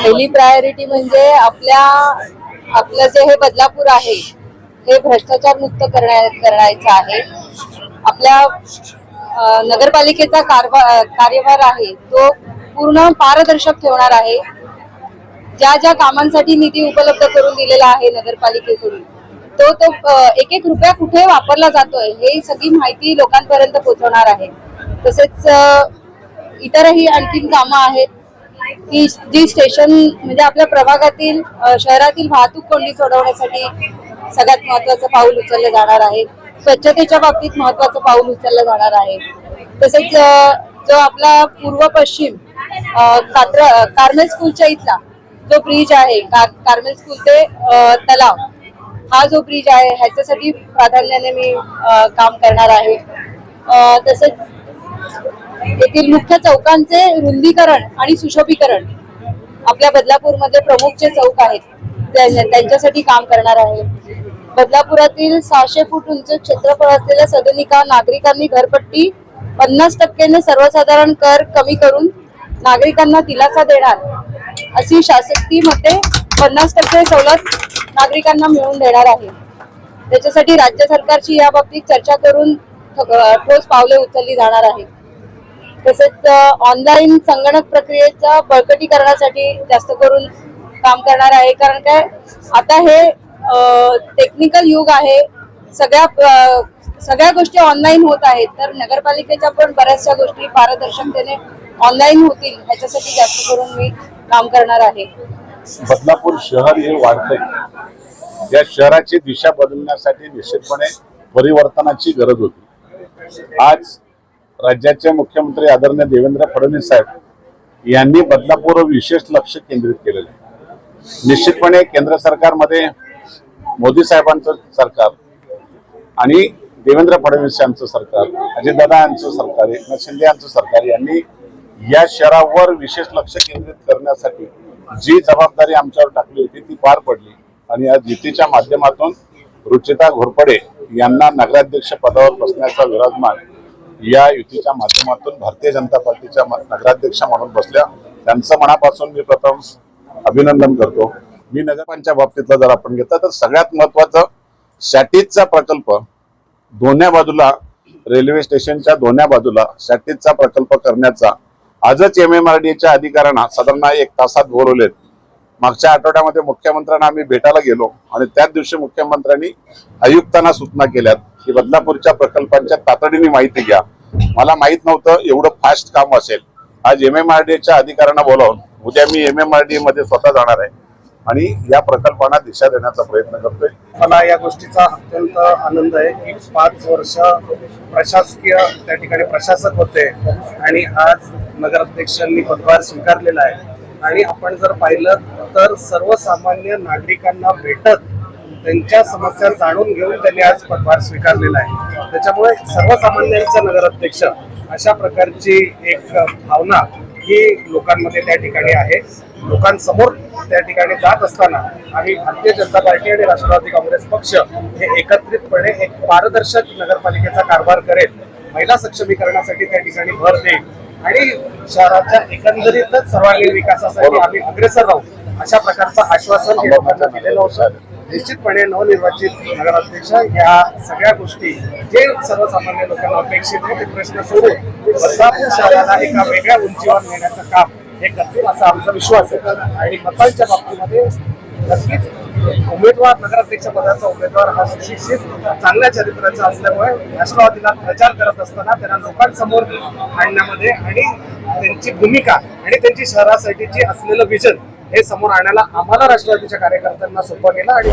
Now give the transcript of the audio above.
पहिली प्रायोरिटी म्हणजे आपल्या आपलं जे हे बदलापूर आहे हे भ्रष्टाचार मुक्त करण्या करायचं आहे. आपल्या नगरपालिकेचा कार्यभार आहे तो पूर्ण पारदर्शक ठेवणार आहे. ज्या ज्या कामांसाठी निधी उपलब्ध करून दिलेला आहे नगरपालिकेकडून तो तो एक एक रुपया कुठे वापरला जातोय हे सगळी माहिती लोकांपर्यंत पोहोचवणार आहे. तसेच इतरही आणखीन कामं आहेत. की जी स्टेशन म्हणजे आपल्या प्रभागातील शहरातील वाहतूक कोंडी सोडवण्यासाठी सगळ्यात महत्वाचं पाऊल उचललं जाणार आहे. स्वच्छतेच्या बाबतीत महत्वाचं पाऊल उचललं जाणार आहे. तसेच जो आपला पूर्व पश्चिम कात्र कार्मेल स्कूलच्या इथला जो ब्रिज आहे कार- कार्मेल स्कूल ते तलाव हा जो ब्रिज आहे ह्याच्यासाठी प्राधान्याने मी काम करणार आहे. तसेच येथील मुख्य चौकांचे रुंदीकरण आणि सुशोभीकरण आपल्या बदलापूरमध्ये प्रमुख जे चौक आहेत त्यांच्यासाठी काम करणार आहे. बदलापुरातील सहाशे फूट उंच क्षेत्रफळ असलेल्या सदनिका नागरिकांनी घरपट्टी पन्नास टक्क्याने सर्वसाधारण कर कमी करून नागरिकांना दिलासा देणार. अशी शासकीय मते पन्नास टक्के सवलत नागरिकांना मिळवून देणार आहे. त्याच्यासाठी राज्य सरकारची या बाबतीत चर्चा करून ठोस पावले उचलली जाणार आहेत. तसेच ऑनलाईन संगणक प्रक्रियेच्या बळकटीकरणासाठी जास्त करून काम करणार आहे. कारण काय आता हे टेक्निकल युग आहे. सगळ्या सगळ्या गोष्टी ऑनलाईन होत आहेत. तर नगरपालिकेच्या पण बऱ्याचशा गोष्टी पारदर्शकतेने ऑनलाईन होतील. ह्याच्यासाठी जास्त करून मी काम करणार आहे. बदलापूर शहर हे वाढतंय. या शहराची दिशा बदलण्यासाठी निश्चितपणे परिवर्तनाची गरज होती. आज राज्याचे मुख्यमंत्री आदरणीय देवेंद्र फडणवीस साहेब यांनी बदलापूर विशेष लक्ष केंद्रित केलेलं आहे. निश्चितपणे केंद्र सरकारमध्ये मोदी साहेबांचं सरकार आणि देवेंद्र फडणवीस यांचं सरकार अजितदादा यांचं सरकार एकनाथ शिंदे यांचं सरकार यांनी या शहरावर विशेष लक्ष केंद्रित करण्यासाठी जी जबाबदारी आमच्यावर टाकली होती ती पार पडली. आणि आज युतीच्या माध्यमातून रुचिता घोरपडे यांना नगराध्यक्ष पदावर बसण्याचा विराजमान या युतीच्या माध्यमातून भारतीय जनता पार्टीच्या नगराध्यक्ष म्हणून बसल्या. त्यांचं मनापासून मी प्रथम अभिनंदन करतो. मी नगरपांच्या बाबतीतला जर आपण घेतलं तर सगळ्यात महत्वाचं सॅटिसचा प्रकल्प दोन्ही बाजूला रेल्वे स्टेशनच्या दोन्ही बाजूला सॅटिसचा प्रकल्प करण्याचा आजच एम एम आर च्या अधिकाऱ्यांना साधारण एक तासात बोलवलेत. मागच्या आठवड्यामध्ये मुख्यमंत्र्यांना आम्ही भेटायला गेलो आणि त्याच दिवशी मुख्यमंत्र्यांनी आयुक्तांना सूचना केल्यात की बदलापूरच्या प्रकल्पांच्या तातडीने माहिती घ्या. मला माहीत नव्हतं एवढं फास्ट काम असेल. आज एम एम आर च्या अधिकाऱ्यांना बोलावून उद्या मी एम एम आर डी मध्ये स्वतः जाणार आहे आणि या प्रकल्पांना दिशा देण्याचा प्रयत्न करतोय. मला या गोष्टीचा अत्यंत आनंद आहे की पाच वर्ष प्रशासकीय त्या ठिकाणी प्रशासक होते आणि आज नगराध्यक्षांनी पदभार स्वीकारलेला आहे. आणि आपण जर पाहिलं तर सर्वसामान्य नागरिकांना भेटत त्यांच्या समस्या जाणून घेऊन त्यांनी आज पदभार स्वीकारलेला आहे. त्याच्यामुळे सर्वसामान्यांचा नगराध्यक्ष अशा प्रकारची एक भावना ही लोकांमध्ये त्या ठिकाणी आहे. लोकांसमोर त्या ठिकाणी जात असताना आम्ही भारतीय जनता पार्टी आणि राष्ट्रवादी काँग्रेस पक्ष हे एकत्रितपणे एक पारदर्शक नगरपालिकेचा कारभार करेल. महिला सक्षमीकरणासाठी त्या ठिकाणी भर देईल. आणि शहराच्या एकंदरीतच सर्वांगीण विकासासाठी आम्ही अग्रेसर राहू. अशा प्रकारचं आश्वासन लोकांना दिलेलं होतं. निश्चितपणे नवनिर्वाचित नगराध्यक्ष या सगळ्या गोष्टी जे सर्वसामान्य लोकांना अपेक्षित आहे ते प्रश्न सोडून बदलापूर शहराला एका वेगळ्या उंचीवर नेण्याचं काम हे करतील असा आमचा विश्वास आहे. आणि मतांच्या बाबतीमध्ये नक्कीच उमेदवार नगराध्यक्ष पदाचा उमेदवार हा सुशिक्षित चांगल्या चरित्राचा असल्यामुळे राष्ट्रवादीला प्रचार करत असताना त्यांना लोकांसमोर आणण्यामध्ये आणि त्यांची भूमिका आणि त्यांची शहरासाठीची असलेलं विजन हे समोर आणायला आम्हाला राष्ट्रवादीच्या कार्यकर्त्यांना सोपं गेलं आणि